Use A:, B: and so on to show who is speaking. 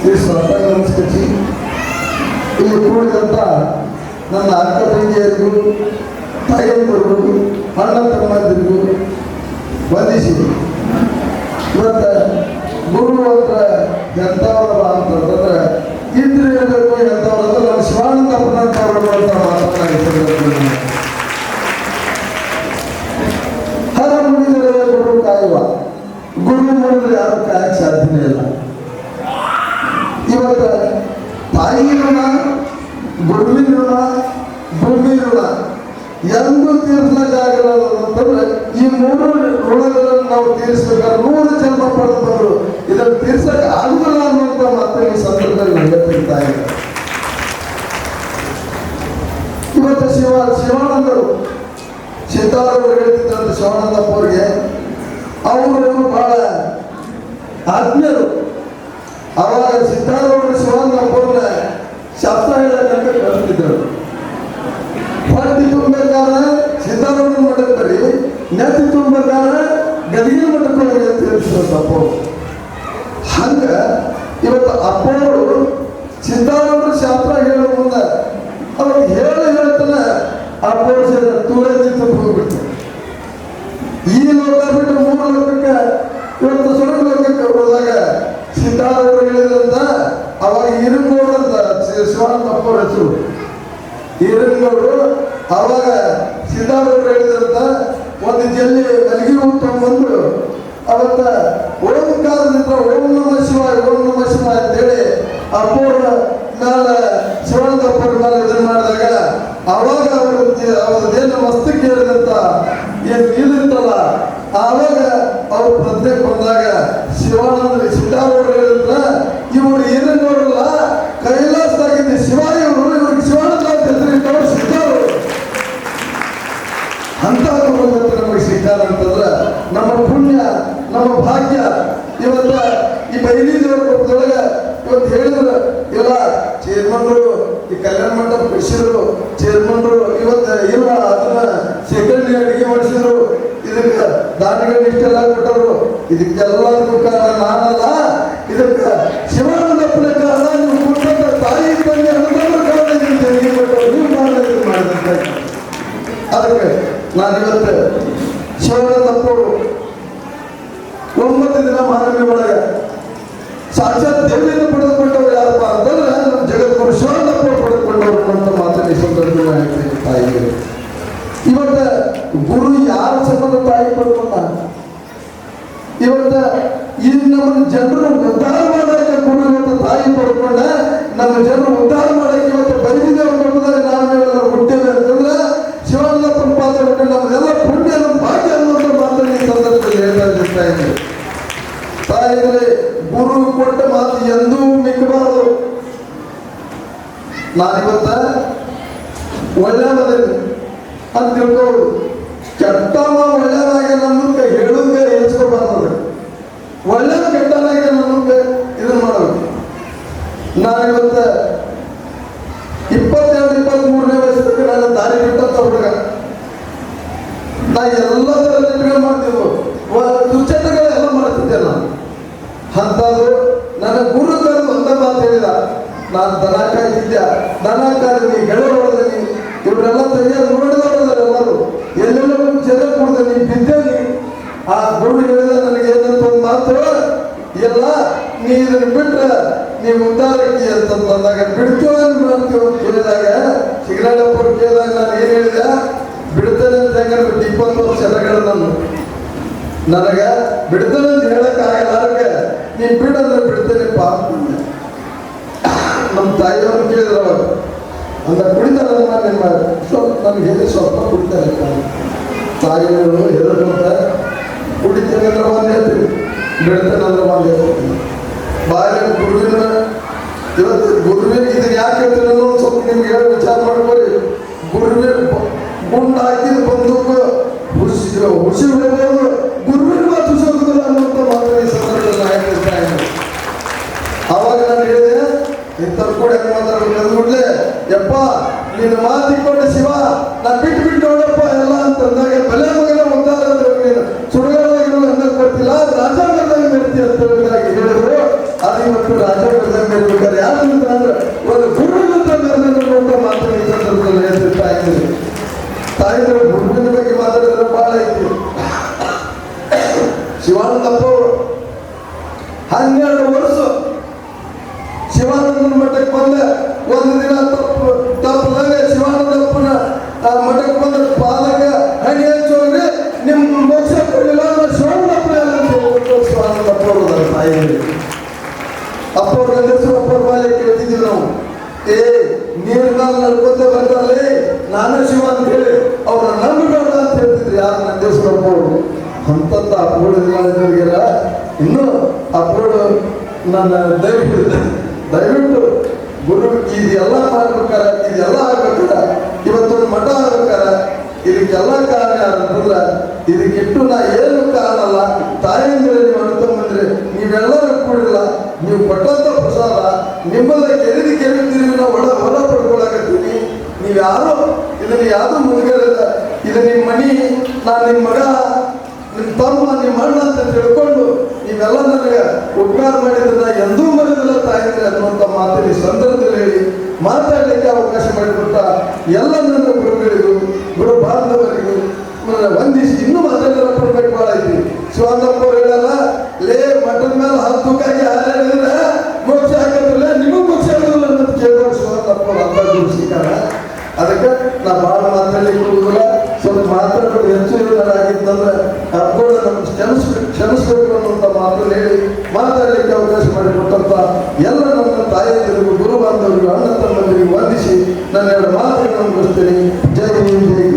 A: ಶ್ರೀ ಸ್ವತಃ ನಮಸ್ಕರಿಸಿ ಇಲ್ಲಿ ಕೂಡಿದಂಥ ನನ್ನ ಅಕ್ಕ ತಂಗಿಯರಿಗೂ, ತಾಯಂದಿರಿಗೂ, ಅಣ್ಣ ತಮ್ಮಂದಿರಿಗೂ ವಂದಿಸಿ. ಇವತ್ತು ಗುರು ಅಂದ್ರೆ ಎಂಥವ್ರಲ್ಲ ಅಂತಂದ್ರೆ ಇದ್ರೆ ಇರಬೇಕು ಎಂಥವ್ರಂದ್ರೆ ನಮ್ಮ ಶಿವಾನಂದ ಪುನಂತವರು ಅಂತ ಮಾತನಾಡಿದ್ದಾರೆ ಹರ ಮುಗಿದರೆ ಗುರು ಕಾಯುವ ಗುರು ಮುಗಿದ್ರೆ ಯಾರು ಕಾಯಕ್ಕೆ ಸಾಧ್ಯನೇ ಇಲ್ಲ ಇವತ್ತು ತಾಯಿ ಋಣ ಗುರುವಿನ ಋಣ ಭೂಮಿ ಋಣ ಎಂದು ತೀರ್ಸಕ್ಕಾಗಲ್ಲ ಅಂತಂದ್ರೆ ಈ ಮೂರು ಋಣಗಳನ್ನು ನಾವು ತೀರಿಸಬೇಕಾದ್ರೆ ನೂರು ಜನ್ಮ ಪಡೆದು ಬಂದರು ಇದನ್ನು ತೀರಿಸಕ್ಕೆ ಆಗುದಿಲ್ಲ ಅನ್ನುವಂಥ ಮಾತ್ರ ಈ ಸಂದರ್ಭದಲ್ಲಿ ಹೇಳ್ತಿರ್ತಾ ಇದೆ. ಇವತ್ತು ಶಿವ, ಶಿವಾನಂದರು ಸಿದ್ಧಾರವರು ಹೇಳ್ತಿದ್ದಂತ ಶಿವಾನಂದಪ್ಪ ಅವರಿಗೆ ಅವರು ಬಹಳ ಆಜ್ಞರು ಅವಾಗ ಸಿದ್ಧಾರವರು ಶಿವಾನಂದಪ್ಪ ಅವರ ಶಾಸ್ತ್ರ ಹೇಳಿದ್ರು ಹೊಟ್ಟಿ ತುಂಬಬೇಕಾದ್ರೆ ಸಿದ್ಧಾರೂಢ ಮಠಕ್ಕೆ ಬರ್ರಿ ನೆತ್ತಿ ತುಂಬಬೇಕಾದ್ರೆ ಗದಿಗೆ ಮಠಕ್ಕೆ ಹೋಗಿ ಅಂತ ಹೇಳ್ತಿದ್ರು ಅಪ್ಪ ಹಂಗ ಇವತ್ತು ಅಪ್ಪವರು ಸಿದ್ಧಾರೂಢರು ಶಾಸ್ತ್ರ ಹೇಳೋ ಮುಂದೆ ಅವ್ರು ಹೇಳಿ ಹೇಳ್ತಾನೆ ಅಪ್ಪವರು ತುಳಸಿ ತುಂಬ ಹೋಗ್ಬಿಡ್ತಾರೆ ಈ ಲೋಕ ಬಿಟ್ಟು ಮೂರು ಲೋಕಕ್ಕೆ ಇವತ್ತು ಸುಳ್ಳು ಲೋಕಕ್ಕೆ ಹೋದಾಗ ಸಿದ್ಧಾರೂಢರು ಹೇಳಿದ್ರಂತ ಅವಾಗ ಇರುಗೋಡು ಅಂತ ಶಿವಾನಂದ ಅಪ್ಪ ಹೆಸರು. ಈರಣ್ಣವರು ಅವಾಗ ಸಿದ್ಧಾರೂಢರು ಹೇಳಿದಂತ ಒಂದು ಜಲ್ಲಿ ಮಲಗಿ ಊಟ ಬಂದು ಅವತ್ತ ಓಂಕಾರದಿಂದ ಓಂ ನಮ ಶಿವಾಯ, ಓಂ ನಮ ಶಿವಾಯ ಅಂತೇಳಿ ಅಪ್ಪೋರ ಮೇಲೆ ಶಿವಾನಂದಪ್ಪರ ಮೇಲೆ ಇದನ್ನ ಮಾಡಿದಾಗ ಅವಾಗ ಅವರು ಅವ್ರದ್ದೇನು ವಸ್ತು ಕೇಳಿದಂತ ಏನು ಇದಿರ್ತಲ್ಲ ಆವಾಗ ಅವ್ರ ಪ್ರಜ್ಞೆ ಬಂದಾಗ ನಮ್ಮ ಪುಣ್ಯ, ನಮ್ಮ ಭಾಗ್ಯ, ಇವತ್ತ ಈ ಬೈಲಿ ದೇವರ ಇವತ್ತು ಹೇಳಿದ್ರು. ಇಲ್ಲ ಚೇರ್ಮನ್ರು, ಈ ಕಲ್ಯಾಣ ಮಂಟಪ ಬಿಡಿಸಿದ್ರು ಚೇರ್ಮನ್ರು ಇವತ್ತು ಇಲ್ಲ ಅದನ್ನ ಸೆಕೆಂಡ್ ಅಡಿಗೆ ಮಾಡಿಸಿದ್ರು. ಇದಕ್ಕೆ ದಾನಿಗಳು ಇಷ್ಟೆಲ್ಲ ಕೊಟ್ಟರು ಇದಕ್ಕೆಲ್ಲದಕ್ಕೂ ಕಾರಣ ನಾನಲ್ಲ. ಇದಕ್ಕೆ ಶಿವಾನಂದಪ್ಪನ ಕಾರಣ ನೀವು ಕೊಟ್ಟಂತ ತಾಯಿ ತಂದೆ ಅನುದಾನ ಕಾರಣ ತೆರಿಗೆ ಕೊಟ್ಟರು ನೀವು ಮಾಡಿದಂತೆ. ಅದಕ್ಕೆ ನಾನು ಇವತ್ತು ಶಿವನಂದಪ್ಪರು ಒಂಬತ್ತು ದಿನ ಮಹಾನವಮಿ ಒಳಗೆ. ಸಾಕ್ಷಾತ್ ದೇವಿಯನ್ನು ಪಡೆದುಕೊಂಡವರು ಯಾರಪ್ಪ ಅಂತಂದ್ರೆ ನಮ್ಮ ಜಗದ್ಗುರು ಶಿವನಂದಪ್ಪರು ಪಡೆದುಕೊಂಡವರು ಅಂತ ಮಾತನ್ನು ಸಂದರ್ಭ ತಾಯಿಗೆ ಇವತ್ತು ಗುರು ಯಾರ ಸಂಬಂಧ ತಾಯಿ ಪಡ್ಕೊಂಡ? ಇವತ್ತ ಈ ನಮ್ಮ ಜನರು ಉದ್ಧಾರ ಮಾಡಕ್ಕೆ ಗುರು ಇವತ್ತ ತಾಯಿ ಪಡ್ಕೊಂಡ, ನಮ್ಮ ಜನರು ಉದ್ಧಾರ ಮಾಡಕ್ಕೆ ಇವತ್ತು ಬೈದಿದ್ದೇವೆ ಮಟ್ಟದಲ್ಲಿ ನಾವೆಲ್ಲರೂ ಹುಟ್ಟಿವೆ ಅಂತಂದ್ರೆ ಶಿವಾನಂದಪ್ಪನ ಪಾತ್ರ ಬಿಟ್ಟು ನಮ್ದೆಲ್ಲ ಪುಣ್ಯ ನಮ್ಮ ಭಾಗ್ಯ ಅನ್ನುವಂಥ ಮಾತನ್ನು ಈ ಸಂದರ್ಭದಲ್ಲಿ ಹೇಳ್ತಾ ಇರ್ತಾ ಇದ್ದೀವಿ ತಾಯಿಗಳೇ ಗುರು ಕೊಟ್ಟ ಮಾತು ಎಂದೂ ಮಿಕ್ಕಬಾರದು ನಾನಿವತ್ತ ಒಳ್ಳೆಯದಲ್ಲಿ ಅಂತ ತಿಳ್ಕೊಳ್ಳೋದು. ಕೆಟ್ಟವ ಒಳ್ಳೆಯದಾಗಿ ನಮ್ಮಕ್ಕೆ ಹೇಳುವಂಗೆ ಹೇಳ್ಸ್ಕೊಬಾರ್ದು ಒಳ್ಳೆಯ ಕೆಟ್ಟನಾಗಿ ನಮಗೆ ಇದನ್ನ ಮಾಡೋದು. ನಾನಿವತ್ತ ಇಪ್ಪತ್ತೆರಡು ಇಪ್ಪತ್ತ್ ಮೂರನೇ ವಯಸ್ಸಿಗೆ ನನ್ನ ದಾರಿ ಬಿಟ್ಟಂತ ಹುಡುಗ. ನಾ ಎಲ್ಲ ನೆಟ್ಟಿಗೆ ಮಾಡ್ತಿದ್ವು. ದುಶ್ಚಟಗಳೆಲ್ಲ ಮಾಡ್ತಿದ್ದೆ ನಾನು. ಅಂಥದ್ದು ನನ್ನ ಗುರು ಕರೆದು ಒಂದ ಮಾತು ಹೇಳಿದ, ನಾನು ದನ ಆ ಗುರು ಹೇಳಿದ ನನಗೆ ಏನಂತ ಒಂದು ಮಾತು ಎಲ್ಲ ನೀ ಇದನ್ನು ಬಿಟ್ರೆ ನೀ ಉದ್ಧಾರಕ್ಕೆ ಅಂತ ಅಂದಾಗ ಬಿಡ್ತೀವ ಮಾಡ್ತೀವ ಅಂತ ಕೇಳಿದಾಗ ಸಿಗರಾಡಪ್ಪ ಕೇಳಿದಾಗ ನಾನು ಏನು ಹೇಳಿದೆ? ಬಿಡ್ತೇನೆ ಅಂತ ಯಾಕಂದ್ರೆ ಬಿಟ್ಟು ಇಪ್ಪತ್ತು ವರ್ಷ ಎಲ್ಲ ನಾನು. ನನಗೆ ಬಿಡ್ತೇನೆ ಅಂತ ಹೇಳಕ್ಕೆ ಆಗಲ್ಲ ಅವ್ರಿಗೆ ನೀ ಬಿಡಂದ್ರೆ ಬಿಡ್ತೇನೆಪ್ಪ ಪಾಪ ನಮ್ಮ ತಾಯಿಯವ್ರು ಕೇಳಿದ್ರು ಅವಾಗ ಅಂತ ನಾನು ನಿಮ್ಮ ಸ್ವಲ್ಪ ನಮ್ಗೆ ಹೇಳಿ ಸ್ವಲ್ಪ ಕುಡಿತಾರೆ ತಾಯಿಯವರು ಹೆದರ್ಕೊಂತ ಕುಡಿತೇನೆ ಅಂದ್ರೆ ಒಂದು ಹೇಳ್ತೀನಿ. ಬಿಡ್ತೇನೆ ಅಂದ್ರೆ ಒಂದು ಹೇಳ್ತೀನಿ. ಬಾಯಲ್ಲಿ ಗುರುವಿನ ಇವತ್ತು ಗುರುವಿನ ಇದನ್ನ ಯಾಕೆ ಸ್ವಲ್ಪ ನಿಮ್ಗೆ ಹೇಳಿ ವಿಚಾರ ಮಾಡ್ಕೊಳ್ಳಿ. ಗುರುವಿನ ಗುಂಡು ಹಾಕಿದ ಬಂದೂಕು ಹುಸಿ ಹುಸಿ ಮಾತು ಸೋಗುದಿಲ್ಲ ಅನ್ನುವಂಥ ಮಾತು ಈ ಸಂದರ್ಭದಲ್ಲಿ ನಾನು ಹೇಳ್ತಾ ಇದ್ದೀನಿ. ನಾನು ಹೇಳಿದೆ ಇಂಥವ್ರು ಕೂಡ ಹೆಂಗ್ ಮಾತಾಡ್ಬೇಕು ಅಂದ್ಬಿಡ್ಲೆ ಯಪ್ಪ, ನೀನು ಮಾತಿಕೊಂಡು ಶಿವ, ನಾ ಬಿಟ್ಟು ಬಿಟ್ಟು ನೋಡಪ್ಪ, ಎಲ್ಲ ಅಂತಂದಾಗ ಬೆಲೆ ಹೇಳಿದಾಗ ಹೇಳಿದ್ರು ಅದು ಇವತ್ತು ರಾಜ ಪ್ರಧಾನಿ ಇರ್ಬೇಕಾದ್ರೆ ಯಾಕಂತ ಅಂದ್ರೆ ಒಂದು ಗುರುವಿನಂತ ಮೆರೆದಿರುವಂತ ಮಾತು ಹೇಳ್ತಿರ್ತಾ ಇದ್ದೀನಿ ತಾಯಿದ್ರು ಬಗ್ಗೆ ಮಾತಾಡಿದ್ರೆ ಬಹಳ ಐತಿ ಶಿವಾನಂದಪ್ಪ ಹನ್ನೆರಡು ವರ್ಷ ಶಿವಾನಂದನ ಮಠಕ್ಕೆ ಬಂದ. ಒಂದು ದಿನ ನಾನೇ ಶಿವ ಅಂತ ಹೇಳಿ ಅವ್ರನ್ನ ನಂಬಬೇಡ ಅಂತ ಹೇಳ್ತಿದ್ರು ಯಾರು ನಂದೇಶ್ವರ ಅವರು ಅಂತಂತ ಅಪ್ಪಗಳು ಇನ್ನೂ ಇನ್ನು ಅಪ್ಪಗಳು ನನ್ನ ದಯವಿಟ್ಟು ದಯವಿಟ್ಟು ಗುರು, ಇದೆಲ್ಲ ಮಾಡ್ಬೇಕಾರ ಇದೆಲ್ಲ ಆಗ್ಬೇಕಾರ ಇವತ್ತೊಂದು ಮಠ ಆಗ್ಬೇಕಾರ ಇದಕ್ಕೆಲ್ಲ ಕಾರಣ ಇದಕ್ಕೆ ಇದಕ್ಕಿಟ್ಟು ನಾ ಏನು ಕಾರಣ ಅಲ್ಲ. ತಾಯಂದ್ರೆ ನೀವು ನೀವೆಲ್ಲ ನೀವೆಲ್ಲರೂ ಕೂಡಿಲ್ಲ. ನೀವು ಕೊಟ್ಟಂತ ಪ್ರಸಾದ, ನಿಮ್ಮಲ್ಲ ಕೆರೆದಿ ಕೆರೆದಿರಿ ನಾವು ಒಳ ಹೊರ ನೀವು ಯಾರು ಇದನ್ನ ಯಾರು ಮುಗಿಯಲಿಲ್ಲ ಇದು ನಿಮ್ಮ ಮನಿ, ನಾನು ನಿಮ್ಮ ಮಗ ನಿಮ್ಮ ತಮ್ಮ ನಿಮ್ಮ ಅಣ್ಣ ಅಂತ ತಿಳ್ಕೊಂಡು ನೀವೆಲ್ಲ ನನಗೆ ಉಪಕಾರ ಮಾಡಿದ ಎಂದೂ ಮರೆದಿಲ್ಲ ತಾಯಿದ್ರೆ ಅನ್ನುವಂಥ ಮಾತಿನ ಸಂದರ್ಭದಲ್ಲಿ ಹೇಳಿ ಮಾತಾಡಲಿಕ್ಕೆ ಅವಕಾಶ ಮಾಡಿಕೊಟ್ಟ ಎಲ್ಲ ನನ್ನ ಗುರುಗಳಿಗೂ, ಗುರು ಬಾಂಧವರಿಗೂ ವಂದಿಸಿ ಇನ್ನೂ ಮಾತಾಡಿದ್ರೆ ಕೊಡ್ಬೇಕು ಭಾಳ ಐತಿ. ಶಿವಾನಂದಪ್ಪ ಹೇಳಲ್ಲ, ಲೇ ಮಟನ್ ಮೇಲೆ ಹತ್ತುಕಾಗಿ ಹಾರಿದ್ರೆ ಮೋಕ್ಷ ಹಾಕಿದ್ರಲ್ಲ ನಿಮಗೂ ಮೋಕ್ಷ ಆಗೋದಿಲ್ಲ ಅಂತ ಕೇಳಿದ್ರು ಶಿವಾನಂದಪ್ಪ ಅವ್ರು ಅಂತ ಗುರು ಸಿಕ್ಕಾರ. ಅದಕ್ಕೆ ನಾ ಭಾಳ ಮಾತಾಡಲಿಕ್ಕೆ ಹೋಗುದಿಲ್ಲ ಸ್ವಲ್ಪ ಮಾತಾಡೋದು ಹೆಚ್ಚು ಆಗಿತ್ತಂದ್ರೆ ಅರ್ಕೋಣ ನಮ್ಗೆ ಕ್ಷಮಿಸ್ಬೇಕು ಕ್ಷಮಿಸ್ಬೇಕು ಅನ್ನುವಂಥ ಮಾತನ್ನು ಹೇಳಿ ಮಾತಾಡಲಿಕ್ಕೆ ಅವಕಾಶ ಮಾಡಿಕೊಟ್ಟಂತ ಎಲ್ಲ ನನ್ನ ತಾಯಿಯಂದಿರಿಗೂ ಗುರು ಬಾಂಧವರಿಗೂ ಅಣ್ಣ ತಮ್ಮಂದಿರಿಗೂ ವಂದಿಸಿ ನನ್ನ ಎರಡು ಮಾತುಗಳನ್ನು ಮುಗಿಸ್ತೇನೆ. ಜೈ ಜೈ